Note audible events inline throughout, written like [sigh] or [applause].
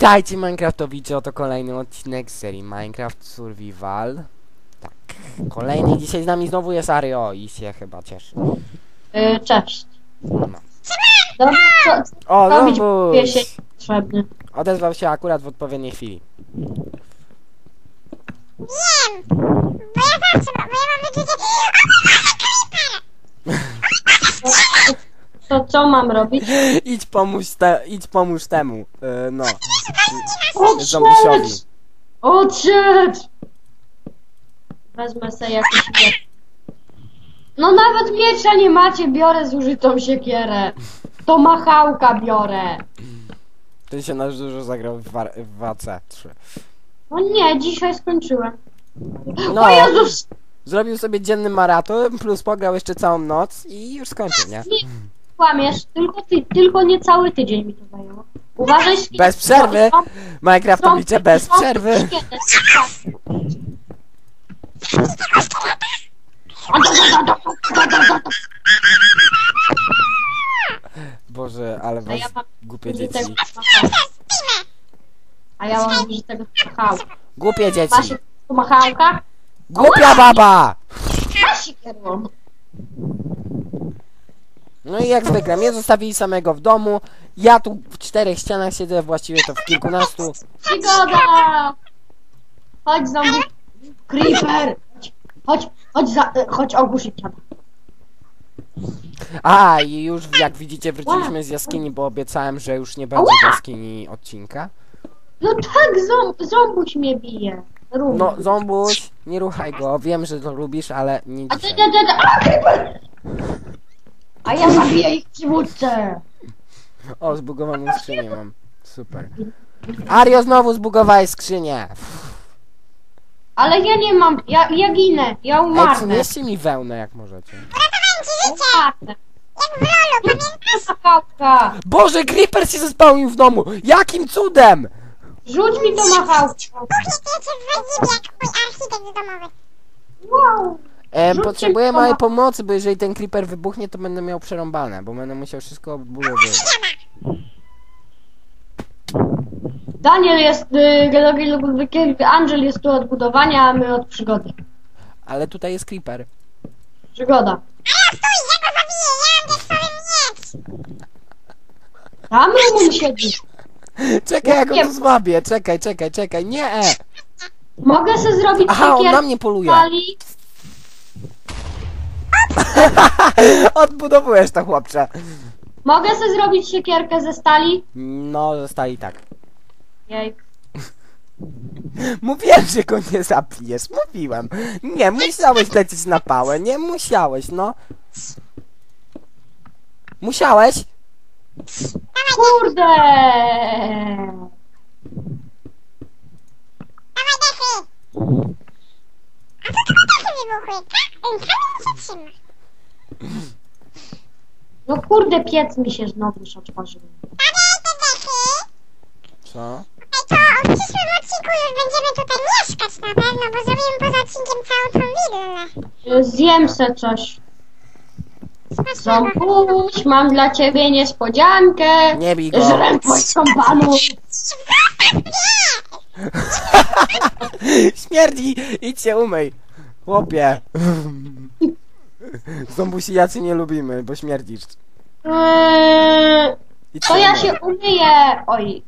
Witajcie Minecraftowicze, oto kolejny odcinek z serii Minecraft Survival. Tak, kolejny. Dzisiaj z nami znowu jest Ario i się chyba cieszy. Yy, cześć. No. No, co, O, robić znowu! piesie potrzebny. Odezwał się akurat w odpowiedniej chwili. Wiem! Bo ja zawsze, bo ja mam wyczucie... To co mam robić? Idź pomóż, te, idź pomóż temu. E, no, zombisiowi. Odszedł! Wezmę sobie jakiś miecz. No nawet miecza nie macie, biorę zużytą siekierę. To machałka biorę. Ty się nasz dużo zagrał w, war- w WAC 3. No nie, dzisiaj skończyłem. No, O Jezus! zrobił sobie dzienny maraton, plus pograł jeszcze całą noc i już skończył, nie? Nie, kłamiesz, tylko ty, tylko nie cały tydzień mi to zajęło. Uważaj, świnie- Bez przerwy! Są- Minecraftowicze bez przerwy! Boże, ale was ja mam głupie dzieci. A ja mam użytego machałka. Głupie dzieci! Masz machałka? Głupia baba! Masz siekierą. No i jak zwykle, mnie zostawili samego w domu. Ja tu w czterech ścianach siedzę, właściwie to w kilkunastu. Przygoda! Chodź znowu. Creeper! Chodź, chodź, za, e, chodź ogłuszyć. A, i już jak widzicie wróciliśmy z jaskini, bo obiecałem, że już nie będzie w jaskini odcinka. No tak, ząb, ząbuś mnie bije. Rób. No, Zombuś, nie ruchaj go, wiem, że to lubisz, ale nie A ty, dzisiaj. ty, ty, ty. A, creeper! A ja zabiję ich przywódcę. O, zbugowaną skrzynię mam. Super. Ario, znowu zbugowałeś skrzynię. Ale ja nie mam, ja, ja ginę, ja Ej, umarnę. przynieście mi wełnę, jak możecie. Umarnę. Jak w rolu, pamiętasz? Machałka. Boże, Creeper się zespełnił w domu! Jakim cudem! Rzuć mi to machałka. Kuchnię to cię wwodzimy jak mój architekt domowy. Wow. E, potrzebuję to mojej pomocy, bo jeżeli ten creeper wybuchnie, to będę miał przerąbane, bo będę musiał wszystko odbudowywać. Daniel jest, y, Angel jest tu od budowania, a my od przygody. Ale tutaj jest creeper. Przygoda. A ja stój, ja go zabiję, ja mam diaksowy miecz. Tam Rumun siedzi. Czekaj, jak Nie. on złapie, czekaj, czekaj, czekaj, nie! E. Mogę sobie zrobić Aha, on na mnie poluje. [laughs] Odbudowujesz to, chłopcze. Mogę sobie zrobić siekierkę ze stali. No, zostali tak. Jej. Mówiłem, że go nie zabijesz, mówiłem. Nie, musiałeś lecieć na pałę, nie musiałeś, no. Musiałeś? Kurde! A co to dechy wybuchły? Ka- Kamień się trzyma. No kurde, piec mi się znowu otworzył. Dawaj te dechy. Co? To w przyszłym odcinku już będziemy tutaj mieszkać na pewno, bo zrobimy poza odcinkiem całą tą willę. Y, Zjem se coś. Smacznego. Ząbuś, mam dla ciebie niespodziankę. Nie bij go. Żrem twoją panu. [laughs] Śmierdzi! Idź się umyj. Chłopie. [laughs] [laughs] Zombusi jacy nie lubimy, bo śmierdzisz. Idź to ja się umyję. Oj,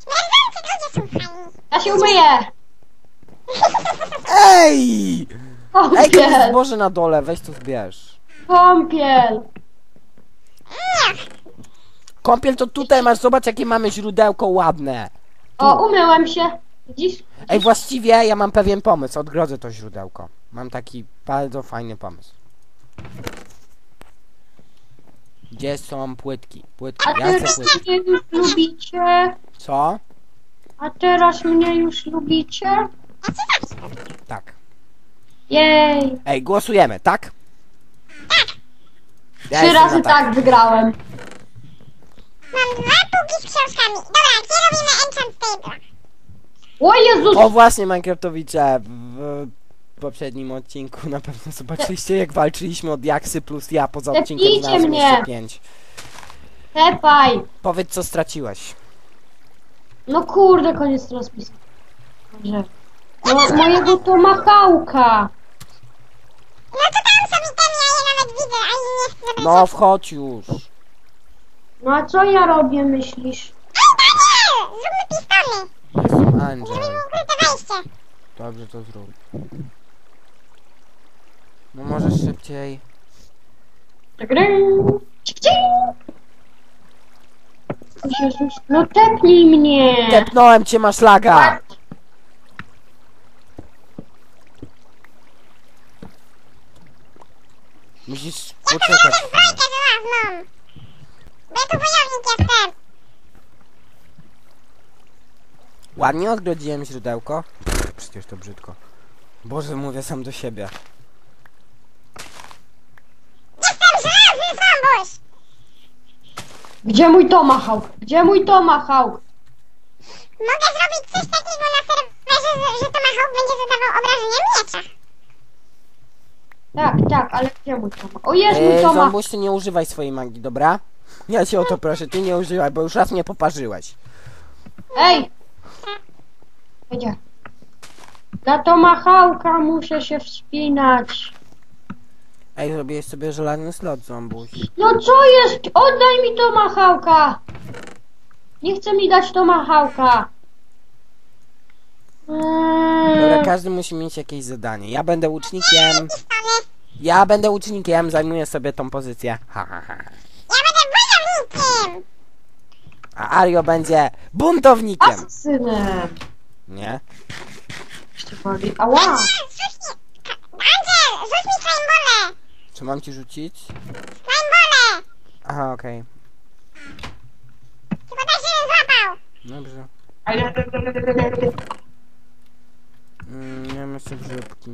Śmierdzący ludzie są fajni. ja się umyję. Ej! Ej, to jest Kąpiel, zboże na dole, weź to zbierz. kąpiel. Kąpiel to tutaj masz, zobacz jakie mamy źródełko ładne. O, umyłem się. Widzisz? Ej, właściwie ja mam pewien pomysł, odgrodzę to źródełko. Mam taki bardzo fajny pomysł. Gdzie są płytki? Płytki, A ja chcę teraz płytki. mnie już lubicie? Co? A teraz mnie już lubicie? Tak. Jej. Ej, głosujemy, tak? Ja Trzy jestem razy na tak wygrałem. Mam dwa półki z książkami. Dobra, gdzie robimy enchant table? O Jezus! O właśnie, Minecraftowicze, w poprzednim odcinku na pewno zobaczyliście jak walczyliśmy o diaksy plus ja poza odcinkiem Tepnijcie znalazłem mnie. jeszcze pięć. Tepaj. Powiedz co straciłeś. No kurde, koniec transmisji. Dobrze. No, mojego tomahawka. No to tam sobie ten, ja je nawet widzę, a nie chcę zobaczyć. No wchodź już. No a co ja robię, myślisz? Ej, Daniel! Zróbmy pistony. Jestem Angel. Zrobimy ukryte wejście. Dobrze to zrób. No możesz szybciej. Tak. Jezus, no tepnij mnie. Tepnąłem cię, masz laga. Musisz poczekać chwilę. Żelazną. Bo ja tu wojownik jestem. Ładnie odgrodziłem źródełko. Pff, przecież to brzydko. Boże, mówię sam do siebie. Jestem żelazny zombuś. Gdzie mój tomahawk? Gdzie mój tomahawk? Mogę zrobić coś takiego na serwerze, że- że Tomahawk będzie zadawał obrażenia miecza. Tak, tak, ale gdzie mój tomahawk? O, jest mój tomahawk. Zombuś, ty nie używaj swojej magii, dobra? Ja cię o to proszę, ty nie używaj, bo już raz mnie poparzyłeś. Ej! Gdzie? Na tomahawka muszę się wspinać. Ej, zrobiłeś sobie żelazny slot, Zombuś. No co jest? Oddaj mi tomahawka! Nie chce mi dać tomahawka. Dobra, Eee, każdy musi mieć jakieś zadanie. Ja będę łucznikiem. Ja będę łucznikiem, zajmuję sobie tą pozycję. Ha, ha, ha. Ja będę wojownikiem. A Ario będzie buntownikiem. asasynem. Nie? Jeszcze boli. Ała! Rzuć mi... Angel, rzuć mi. Co mam ci rzucić? Flamebole. Aha, okej. Tylko tak, żebym złapał. Dobrze. Mm, nie wiem jeszcze grzybki.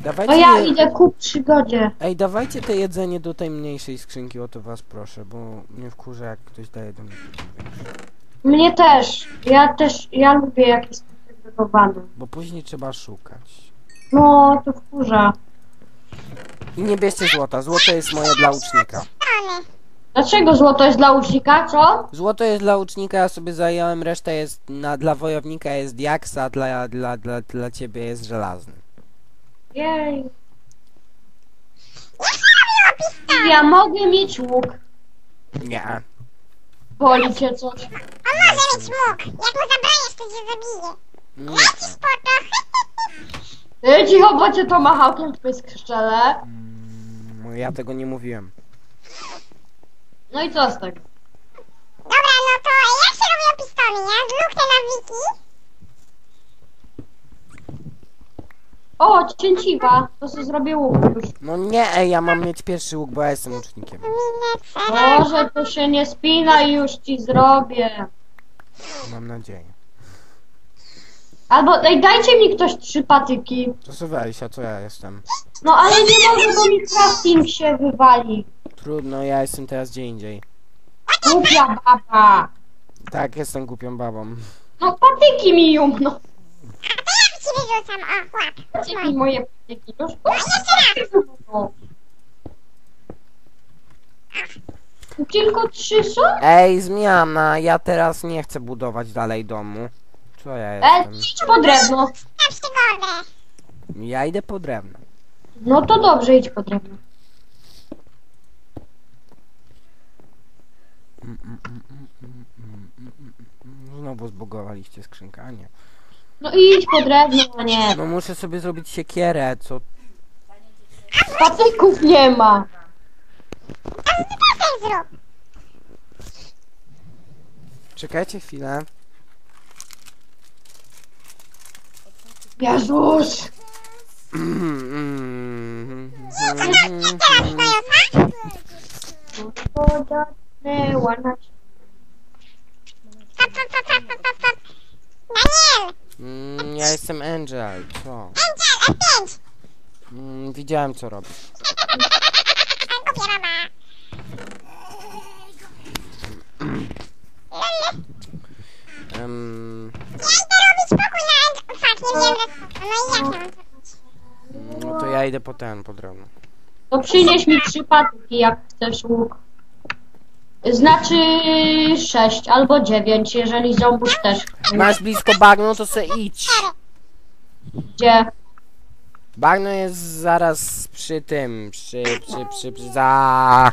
Dawajcie No ja je... idę ku przygodzie. Ej, dawajcie te jedzenie do tej mniejszej skrzynki, o to was proszę, bo mnie wkurza jak ktoś daje do mnie. Mnie też. Ja też, ja lubię jak jest segregowany. Bo później trzeba szukać. No, to wkurza. I nie bierzcie złota, złoto jest moje dla łucznika. Pistony. Dlaczego złoto jest dla ucznika, co? Złoto jest dla łucznika, ja sobie zająłem, reszta jest na, dla wojownika jest diaks, a dla, dla, dla, dla ciebie jest żelazny. Jej. Ja mogę mieć łuk. Nie. Boli cię coś. On może mieć łuk. Jak mu zabraniesz, to cię zabije. Nie. Lecisz po to. [laughs] Ty cicho, bo cię to machałkiem w pysk szczele. Mm, ja tego nie mówiłem. No i co z tego? Dobra, no to jak się robiło pistony? Ja zluknę na wiki. O, cięciwa. To sobie zrobię łuk już. No nie, ej, ja mam mieć pierwszy łuk, bo ja jestem łucznikiem. Minę cera. Może to się nie spina i już ci zrobię. Mam nadzieję. Albo ej, dajcie mi ktoś trzy patyki. To co weź, a co ja jestem? No ale nie mogę, bo mi crafting się wywali. Trudno, ja jestem teraz gdzie indziej. Głupia baba. Tak, jestem głupią babą. No patyki mi jumną. A to ja ci wyrzucam. O, łap. Dajcie mi moje patyki. Już No jeszcze raz. O. Tylko trzy są? Ej, zmiana, ja teraz nie chcę budować dalej domu. Co ja E, jestem? idź po drewno. Ja idę po drewno. No to dobrze, idź po drewno. Znowu zbugowaliście skrzynkę, a nie. No idź po drewno, a nie. No muszę sobie zrobić siekierę, co... Patyków nie ma. A zrób. Czekajcie chwilę. Jezus. Teraz stoją, tak? Podatnęła na Stop, stop, stop, stop, stop, stop. Daniel! Mm, ja jestem Angel, co? Angel, F5! Mm, widziałem co robisz. A głupia baba. Lele. Em, Ja idę robić pokój na Angel... Fuck, nie wiem, że... No i jak ja mam zrobić? no to ja idę po ten, po drewno. To przynieś mi trzy patyki, jak chcesz łuk. Znaczy 6 albo 9, jeżeli ząbuś też. Masz blisko bagno, to se idź. Gdzie? Bagno jest zaraz przy tym, przy, przy, przy, przy za...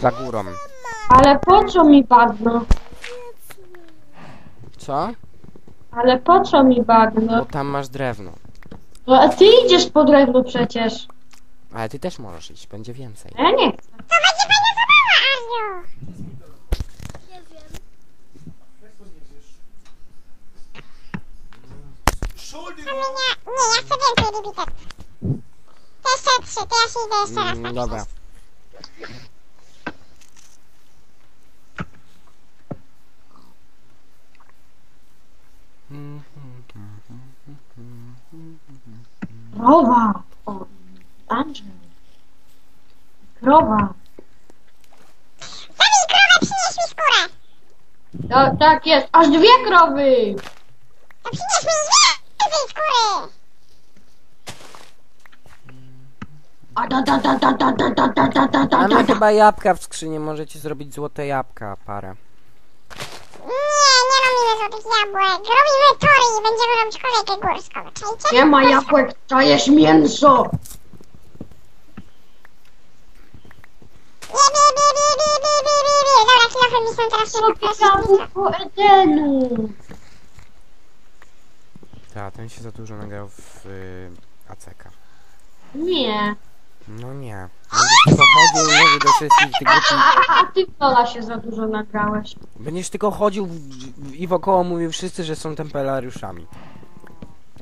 za górą. Ale po co mi bagno? Co? Ale po co mi Bo bagno? tam masz drewno. No, a ty idziesz po drewno przecież. Ale ty też możesz iść, będzie więcej. Ja nie chcę. To będzie fajna zabawa, Arzu. To mnie, nie, ja chcę więcej libitek. To jeszcze trzy, to ja się idę jeszcze raz Mm, na dobra. Krowa. O, Andrzej. Krowa. Zabij krowę, przynieś mi skórę. To, tak jest. Aż dwie krowy. To przynieś mi więcej skóry. A da da da da da da da da da da da Mamy da. chyba jabłka w skrzyni, możecie zrobić złote jabłka, parę. Nie, nie robimy złotych jabłek. Robimy tory i będziemy robić kolejkę górską. Czajcie? Nie ma jabłek, czajesz mięso. Nie, bi, bi, bi, bi, bi, bi, bi, bi. Dobra, kilofy mi są teraz jabłko Edenu. Tak, ten się za dużo nagrał w y, ACK. Nie. No nie. Będziesz tylko chodził i mówił do wszystkich tych A, a, a ty Lola się za dużo nagrałeś. Będziesz tylko chodził w- w- i wokoło mówił wszyscy, że są tempelariuszami.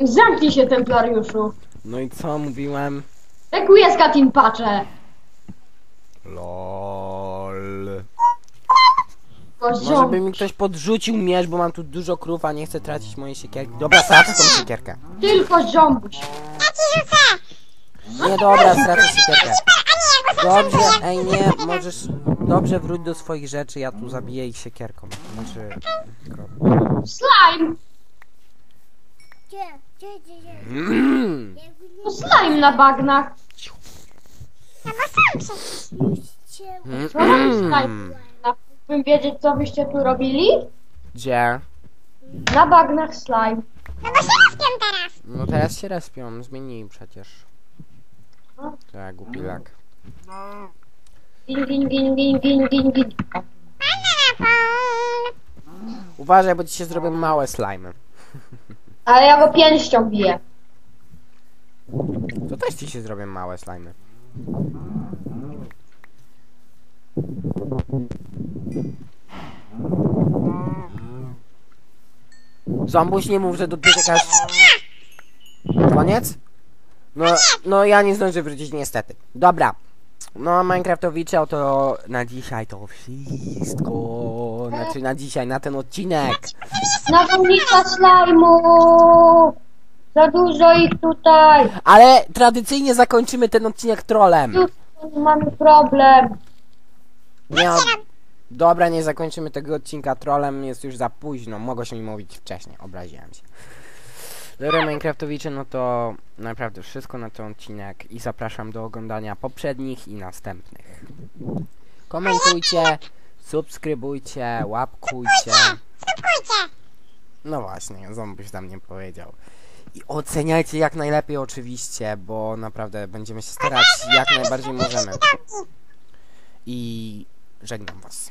Zamknij się, Templariuszu. No i co mówiłem? Requieska Team Pacze. LOL. Może by mi ktoś podrzucił miecz, bo mam tu dużo krów, a nie chcę tracić mojej siekierki. Dobra, stracę tą siekierkę. Tylko zombuś. Ja ci rzucę. Nie, dobra, stracę ja go Dobrze, ej nie, możesz... Dobrze, wróć do swoich rzeczy, ja tu zabiję ich siekierką. Znaczy... Slime. Gdzie, gdzie, gdzie, gdzie? Mm. To slime na bagnach. No bo sam przecież. Co robi Mm. slime? Mógłbym wiedzieć, co byście tu robili? Gdzie? Na bagnach slime. No bo się rozpią teraz. No teraz się respią, zmienili przecież. Tak, głupi lak. Gin, gin, gin, gin, gin, gin. Uważaj, bo ci się zrobią małe slimy. Ale ja go pięścią biję. To też ci się zrobią małe slimy. Zombuś nie mów, że dotykasz... Koniec? No, no ja nie zdążę wrócić niestety. Dobra. No, Minecraftowicze, to na dzisiaj to wszystko. Znaczy na dzisiaj, na ten odcinek. Nawolnica slajmu! Za dużo ich tutaj. Ale tradycyjnie zakończymy ten odcinek trolem. Już mamy problem. Nie, dobra, nie zakończymy tego odcinka trolem, jest już za późno. Mogłeś mi mówić wcześniej, obraziłem się. Dobra, Minecraftowicze, no to naprawdę wszystko na ten odcinek i zapraszam do oglądania poprzednich i następnych. Komentujcie, subskrybujcie, łapkujcie. No właśnie, zombuś tam nie powiedział. I oceniajcie jak najlepiej oczywiście, bo naprawdę będziemy się starać jak najbardziej możemy. I żegnam was.